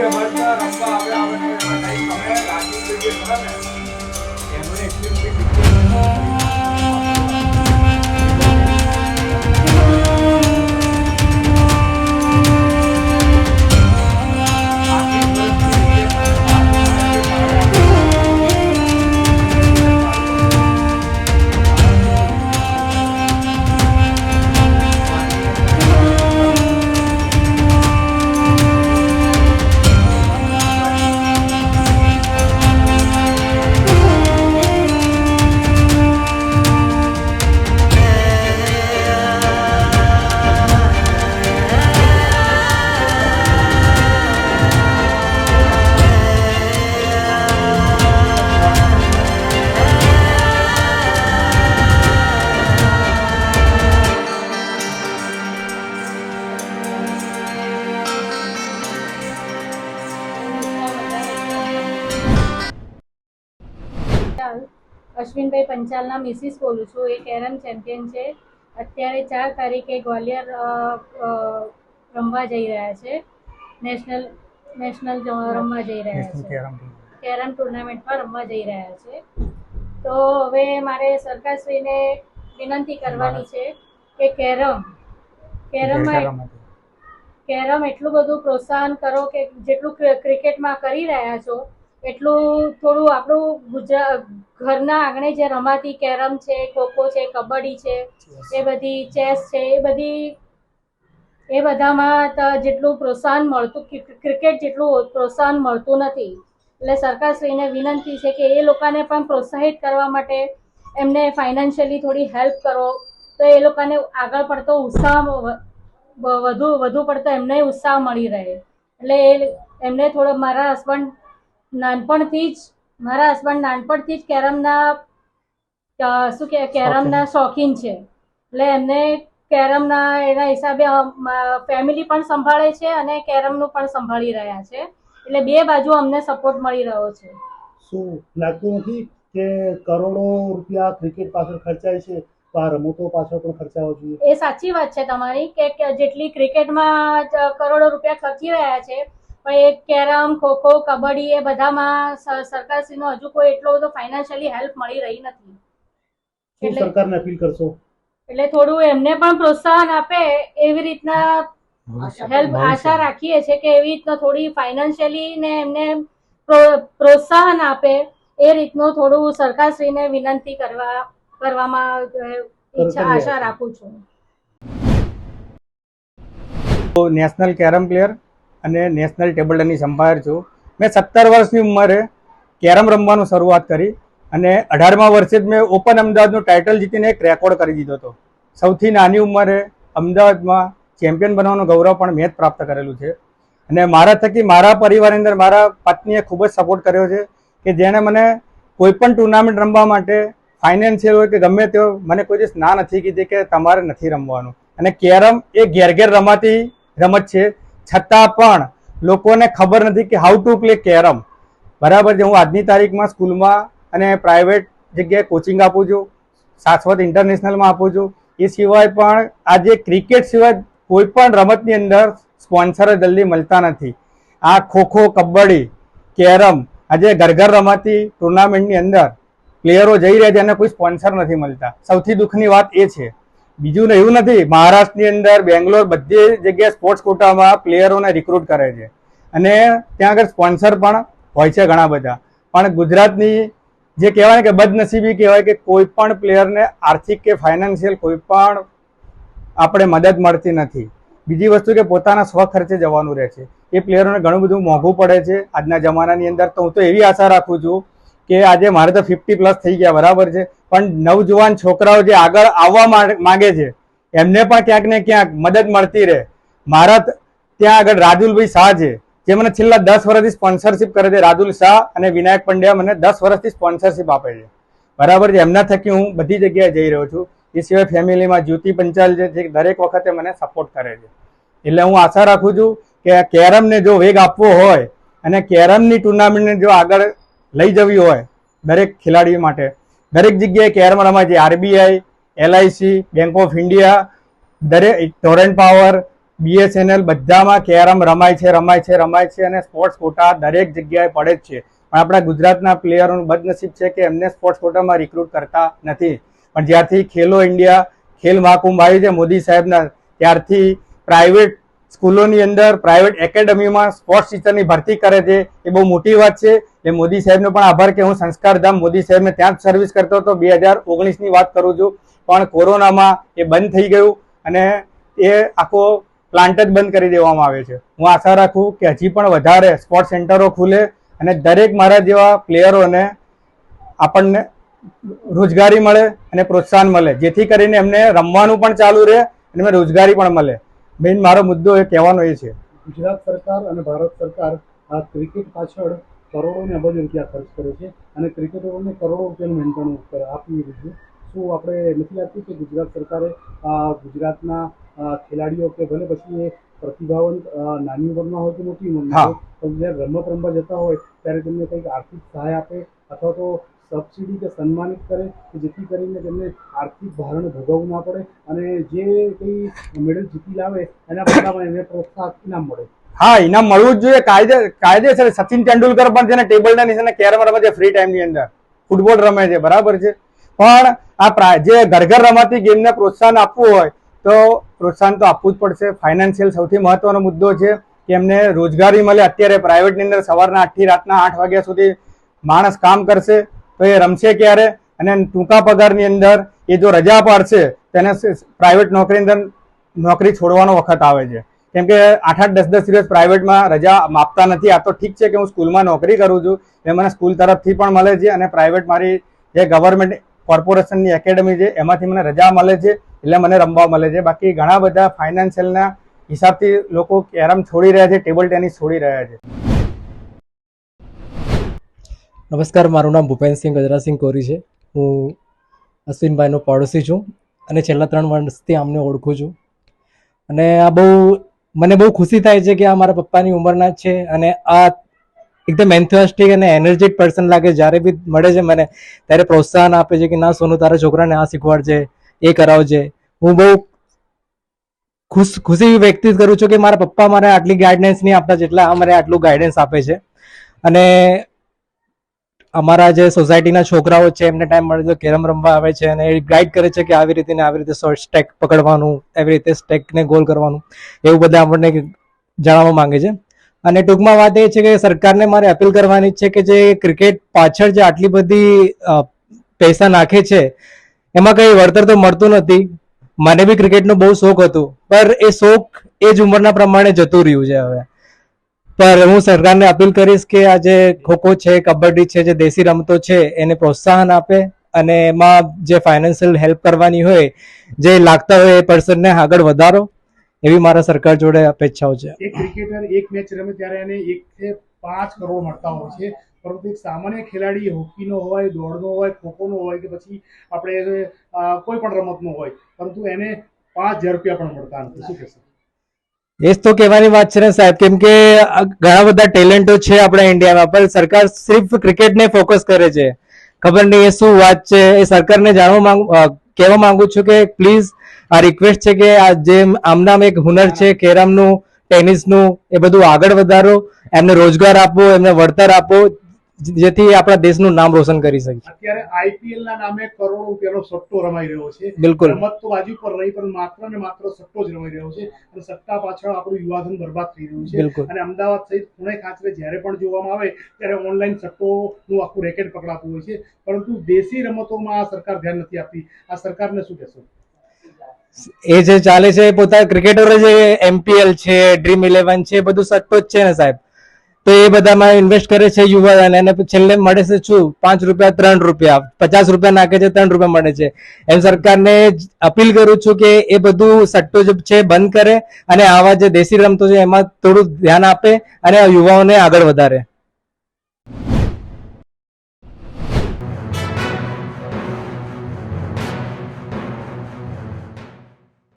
જે અમારી ત્યાં રમવા આવે આવે ને એમાં કંઈ તમે રાજદીપ જે ખરા ને પંચાલ અશ્વિનભાઈ પંચાલના મિસિસ બોલું છું. એ કેરમ ચેમ્પિયન છે. અત્યારે ચાર તારીખે ગ્વાલિયર રમવા જઈ રહ્યા છે. નેશનલ નેશનલ રમવા જઈ રહ્યા છે. કેરમ ટુર્નામેન્ટમાં રમવા જઈ રહ્યા છે. તો હવે મારે સરકારશ્રીને વિનંતી કરવાની છે કે કેરમ કેરમમાં કેરમ એટલું બધું પ્રોત્સાહન કરો કે જેટલું ક્રિકેટમાં કરી રહ્યા છો એટલું થોડું આપણું ગુજરાત ઘરના આંગણે જે રમાતી કેરમ છે ખોખો છે કબડ્ડી છે એ બધી ચેસ છે એ બધી એ બધામાં જેટલું પ્રોત્સાહન મળતું ક્રિકેટ જેટલું પ્રોત્સાહન મળતું નથી. એટલે સરકારશ્રીને વિનંતી છે કે એ લોકોને પણ પ્રોત્સાહિત કરવા માટે એમને ફાઇનાન્શિયલી થોડી હેલ્પ કરો. તો એ લોકોને આગળ પડતો ઉત્સાહ વધુ વધુ પડતો એમને ઉત્સાહ મળી રહે. એટલે એ એમને થોડો મારા હસબન્ડ નાનપણથી જ મારા હસબન્ડ નાનપણથી જ કેરમના શું કે કેરમના શોખીન. છે. એટલે એમને કેરમના એના હિસાબે ફેમિલી પણ સંભાળે છે અને કેરમનું પણ સંભાળી રહ્યા છે. એટલે બે બાજુ અમને સપોર્ટ મળી રહ્યો છે. શું લાગતું નથી કે કરોડો રૂપિયા ક્રિકેટ પાછળ ખર્ચાય છે? તો આ રમતો પાછળ પણ ખર્ચાવો જોઈએ. એ સાચી વાત છે તમારી કે કે જેટલી ક્રિકેટમાં કરોડો રૂપિયા ખર્ચી રહ્યા છે પણ એ કેરમ ખોખો કબડ્ડી એ બધામાં સરકારશ્રીનો હજુ કોઈ એટલો બધો ફાઇનાન્શિયલી હેલ્પ મળી રહી નથી. એટલે- સરકારને અપીલ કરશો? એટલે થોડું એમને પણ પ્રોત્સાહન આપે એવી રીતના હેલ્પ આશા રાખીએ છીએ કે એવી રીતના થોડી ફાઇનાન્શિયલી ને એમને પ્રોત્સાહન આપે એ રીતનું થોડું સરકારશ્રીને વિનંતી કરવા કરવામાં ઈચ્છા આશા રાખું છું. નેશનલ કેરમ પ્લેયર અને નેશનલ ટેબલ ટેનિસ અમ્પાયર છું. મેં સત્તર વર્ષની ઉંમરે કેરમ રમવાનું શરૂઆત કરી અને અઢારમા વર્ષે જ મેં ઓપન અમદાવાદનું ટાઇટલ જીતીને એક રેકોર્ડ કરી દીધો હતો. સૌથી નાની ઉંમરે અમદાવાદમાં ચેમ્પિયન બનવાનું ગૌરવ પણ મેં જ પ્રાપ્ત કરેલું છે. અને મારા થકી મારા પરિવારની અંદર મારા પત્નીએ ખૂબ જ સપોર્ટ કર્યો છે કે જેણે મને કોઈ પણ ટુર્નામેન્ટ રમવા માટે ફાઇનાન્શિયલ હોય કે ગમે તે મને કોઈ દિવસ ના નથી કીધી કે તમારે નથી રમવાનું. અને કેરમ એ ઘેર ઘેર રમાતી રમત છે. છતાં પણ લોકોને ખબર નથી કે હાઉ ટુ પ્લે કેરમ. બરાબર છે, હું આજની તારીખમાં સ્કૂલમાં અને પ્રાઇવેટ જગ્યાએ કોચિંગ આપું છું, શાશ્વત ઇન્ટરનેશનલમાં આપું છું. એ સિવાય પણ આજે ક્રિકેટ સિવાય કોઈ પણ રમતની અંદર સ્પોન્સર જલ્દી મળતા નથી. આ ખોખો કબડ્ડી, કેરમ આજે ઘર ઘર રમાતી ટુર્નામેન્ટની અંદર પ્લેયરો જઈ રહ્યા છે અને કોઈ સ્પોન્સર નથી મળતા. સૌથી દુઃખની વાત એ છે બીજું એવું નથી, મહારાષ્ટ્રની અંદર બેંગ્લોર બધી જગ્યાએ સ્પોર્ટ્સ કોટામાં પ્લેયરોને રિક્રુટ કરે છે. અને ત્યાં આગળ સ્પોન્સર પણ હોય છે ઘણા બધા. પણ ગુજરાતની જે કહેવાય કે બદનસીબી કહેવાય કે કોઈ પણ પ્લેયરને આર્થિક કે ફાઇનાન્શિયલ કોઈ પણ આપણે મદદ મળતી નથી. બીજી વસ્તુ કે પોતાના સ્વખર્ચે જવાનું રહે છે. એ પ્લેયરોને ઘણું બધું મોંઘું પડે છે. આજના જમાનાની અંદર તો હું તો એવી આશા રાખું છું કે આજે મારે તો ફિફ્ટી પ્લસ થઈ ગયા, બરાબર છે. પણ નવજુવાન છોકરાઓ જે આગળ આવવા માંગે છે, એમને પણ ક્યાંક ને ક્યાંક મદદ મળતી રહે. મારા ત્યાં આગળ રાજુલભાઈ શાહ છે, જે મને છેલ્લા દસ વર્ષથી સ્પોન્સરશિપ કરે છે. રાજુલ શાહ અને વિનાયક પંડ્યા મને દસ વર્ષથી સ્પોન્સરશિપ આપે છે. બરાબર છે, એમના થકી હું બધી જગ્યાએ જઈ રહ્યો છું. એ સિવાય ફેમિલીમાં જ્યોતિ પંચાલ જે દરેક વખતે મને સપોર્ટ કરે છે. એટલે હું આશા રાખું છું કે કેરમને જો વેગ આપવો હોય અને કેરમની ટુર્નામેન્ટને જો આગળ લઈ જવી હોય દરેક ખેલાડી માટે. દરેક જગ્યાએ કેરમાં રમાય છે. RBI, LIC bank of India દરેક ટોરેન્ટ પાવર બીએસએનએલ બધામાં કેરમ રમાય છે રમાય છે રમાય છે અને સ્પોર્ટ્સ કોટા દરેક જગ્યાએ પડે જ છે. પણ આપણા ગુજરાતના પ્લેયરોનું બદનસીબ છે કે એમને સ્પોર્ટ્સ કોટામાં રિક્રુટ કરતા નથી. પણ જ્યારથી ખેલો ઇન્ડિયા ખેલ મહાકુંભ આવ્યું છે મોદી સાહેબના, ત્યારથી પ્રાઇવેટ સ્કૂલોની અંદર પ્રાઇવેટ એકેડમીમાં સ્પોર્ટ્સ ટીચરની ભરતી કરે છે. એ બહુ મોટી વાત છે. એ મોદી સાહેબનો પણ આભાર કે હું સંસ્કારધામ મોદી સાહેબને ત્યાં જ સર્વિસ કરતો હતો. બે હજાર ઓગણીસની વાત કરું છું. પણ કોરોનામાં એ બંધ થઈ ગયું અને એ આખો પ્લાન્ટ જ બંધ કરી દેવામાં આવે છે. હું આશા રાખું કે હજી પણ વધારે સ્પોર્ટ્સ સેન્ટરો ખુલે અને દરેક મારા જેવા પ્લેયરોને આપણને રોજગારી મળે અને પ્રોત્સાહન મળે. જેથી કરીને એમને રમવાનું પણ ચાલુ રહે અને એમને રોજગારી પણ મળે. મેઇન મારો મુદ્દો એ કહેવાનો એ છે. ગુજરાત સરકાર અને ભારત સરકાર આ ક્રિકેટ પાછળ કરોડો ને અબજ રૂપિયા ખર્ચ કરે છે? અને ક્રિકેટરોને કરોડો રૂપિયાનું મેન્ટેનન્સ આપી રહ્યું છે. શું આપણે નથી લાગતું કે ગુજરાત સરકારે ગુજરાતના ખેલાડીઓ કે ભલે પછી એ પ્રતિભાવંત નાની ઉંમરમાં હોય કે મોટી ઉંમરમાં પણ જ્યારે રમત રમવા જતા હોય ત્યારે તેમને કંઈક આર્થિક સહાય આપે અથવા તો સબસિડી કે સન્માનિત કરે કે જેથી કરીને તેમને આર્થિક ભારણ ભોગવવું ના પડે અને જે કંઈ મેડલ જીતી લાવે એના બદલામાં એને પ્રોત્સાહન ઇનામ મળે. હા ઇનામ મળવું જ જોઈએ. કાયદે, કાયદેસર સચિન તેંડુલકર પણ છે ને ટેબલ ટેનિસ અને કેરમ રમે છે ફ્રી ટાઈમની અંદર. ફૂટબોલ રમે છે, બરાબર છે. પણ આ જે ઘર ઘર રમાતી ગેમને પ્રોત્સાહન આપવું હોય, તો પ્રોત્સાહન તો આપવું જ પડશે. ફાઇનાન્શિયલ સૌથી મહત્વનો મુદ્દો છે કે એમને રોજગારી મળે. અત્યારે પ્રાઇવેટની અંદર સવારના આઠથી રાતના આઠ વાગ્યા સુધી માણસ કામ કરશે, તો એ રમશે ક્યારે? અને ટૂંકા પગારની અંદર એ જો રજા પાડશે, તેને પ્રાઇવેટ નોકરી અંદર નોકરી છોડવાનો વખત આવે છે. કેમ કે આઠ આઠ દસ દસ દિવસ પ્રાઇવેટમાં રજા આપતા નથી. આ તો ઠીક છે કે હું સ્કૂલમાં નોકરી કરું છું. એ મને સ્કૂલ તરફથી પણ મળે છે અને પ્રાઇવેટ મારી જે ગવર્મેન્ટ કોર્પોરેશનની એકેડમી છે, એમાંથી મને રજા મળે છે એટલે મને રમવા મળે છે. બાકી ઘણા બધા ફાઇનાન્શિયલના હિસાબથી લોકો કેરમ છોડી રહ્યા છે, ટેબલ ટેનિસ છોડી રહ્યા છે. નમસ્કાર, મારું નામ ભૂપેન્દ્રસિંહ ગજરાસિંહ કોરી છે. હું અશ્વિનભાઈનો પડોશી છું અને છેલ્લા ત્રણ વર્ષથી આમને ઓળખું છું. અને આ બહુ મને બહુ ખુશી થાય છે કે આ મારા પપ્પાની ઉંમરના છે અને આ એકદમ એન્થોસ્ટિક અને એનર્જેટિક પર્સન લાગે જ્યારે બી મળે છે મને, ત્યારે પ્રોત્સાહન આપે છે કે ના સોનું, તારા છોકરાને આ શીખવાડજે, એ કરાવજે. હું બહુ ખુશ, ખુશી વ્યક્ત કરું છું કે મારા પપ્પા મારે આટલી ગાઈડન્સ નહીં આપતા જેટલા આ મને આટલું ગાઈડન્સ આપે છે. અને અમારા જે સોસાયટીના છોકરાઓ છે, એમને ટાઈમ મળે તો કેરમ રમવા આવે છે અને એ ગાઈડ કરે છે કે આવી રીતે ને આવી રીતે શોર્ટ સ્ટેક પકડવાનું, એવી રીતે સ્ટેકને ગોલ કરવાનું. એવું બધા આપણને જણાવવા માંગે છે. અને ટૂંકમાં વાત એ છે કે સરકારને મારે અપીલ કરવાની છે કે જે ક્રિકેટ પાછળ જે આટલી બધી પૈસા નાખે છે, એમાં કંઈ વળતર તો મળતું નથી. મને બી ક્રિકેટનો બહુ શોખ હતો પર એ શોખ એ જ ઉંમરના પ્રમાણે જતું રહ્યું છે હવે. પર હું સરકારને અપીલ કરીશ કે આ જે ખોખો છે, કબડ્ડી છે, જે દેશી રમતો છે, એને પ્રોત્સાહન આપે અને એમાં જે ફાઇનાન્શિયલ હેલ્પ કરવાની હોય, જે લાગતા હોય એ પર્સનને આગળ વધારો. એવી મારા સરકાર જોડે અપેક્ષાઓ છે. એક ક્રિકેટર એક મેચ રમે ત્યારે એને એક પાંચ કરોડ મળતા હોય છે. પરંતુ એક સામાન્ય ખેલાડી હોકીનો હોય દોડનો હોય ખોખોનો હોય કે પછી આપણે કોઈ પણ રમતનો હોય, પરંતુ એને પાંચ હજાર રૂપિયા પણ મળતા નથી. શું કહેશો? એ તો કહેવાની વાત છે ને સાહેબ, કેમ કે ઘણા બધા ટેલેન્ટો છે આપણા ઇન્ડિયામાં, પણ સરકાર સિર્ફ ક્રિકેટને ફોકસ કરે છે. ખબર નહીં એ શું વાત છે, એ સરકારને જાણવા માંગુ કહેવા માંગુ છું કે પ્લીઝ આ રિક્વેસ્ટ છે કે આ જે આમનામ એક હુનર છે, કેરમનું, ટેનિસનું, એ બધું આગળ વધારો, એમને રોજગાર આપો, એમને વળતર આપો જેથી આપણા દેશનું નામ રોશન કરી શકીએ. અત્યારે આઈપીએલ ના નામે કરોડો રૂપિયાનો સટ્ટો રમાઈ રહ્યો છે. બિલકુલ. રમત તો બાજુ પર રહી પણ માત્ર ને માત્ર સટ્ટો જ રમાઈ રહ્યો છે. અને સટ્ટા પાછળ આપણું યુવાધન બરબાદ થઈ રહ્યું છે. બિલકુલ. અને અમદાવાદ સહિત પુણે ખાતે જ્યારે પણ જોવામાં આવે ત્યારે ઓનલાઈન સટ્ટોનું આખું રેકેટ પકડાતું હોય છે. પરંતુ દેશી રમતોમાં આ સરકાર ધ્યાન નથી આપતી. આ સરકારને શું કહેશો? એ જે ચાલે છે એ પોતા ક્રિકેટરો જે એમપીએલ છે ડ્રીમ ઇલેવન છે બધું સટ્ટો જ છે ને સાહેબ. તો એ બધામાં ઇન્વેસ્ટ કરે છે યુવાને અને છેલ્લે મળે છે શું? પાંચ રૂપિયા, ત્રણ રૂપિયા. પચાસ રૂપિયા નાખે છે, ત્રણ રૂપિયા મળે છે. એમ સરકારને અપીલ કરું છું કે એ બધું સટ્ટો જે છે, બંધ કરે અને આવા જે દેશી રમતો છે, એમાં થોડું ધ્યાન આપે અને યુવાઓને આગળ વધારે.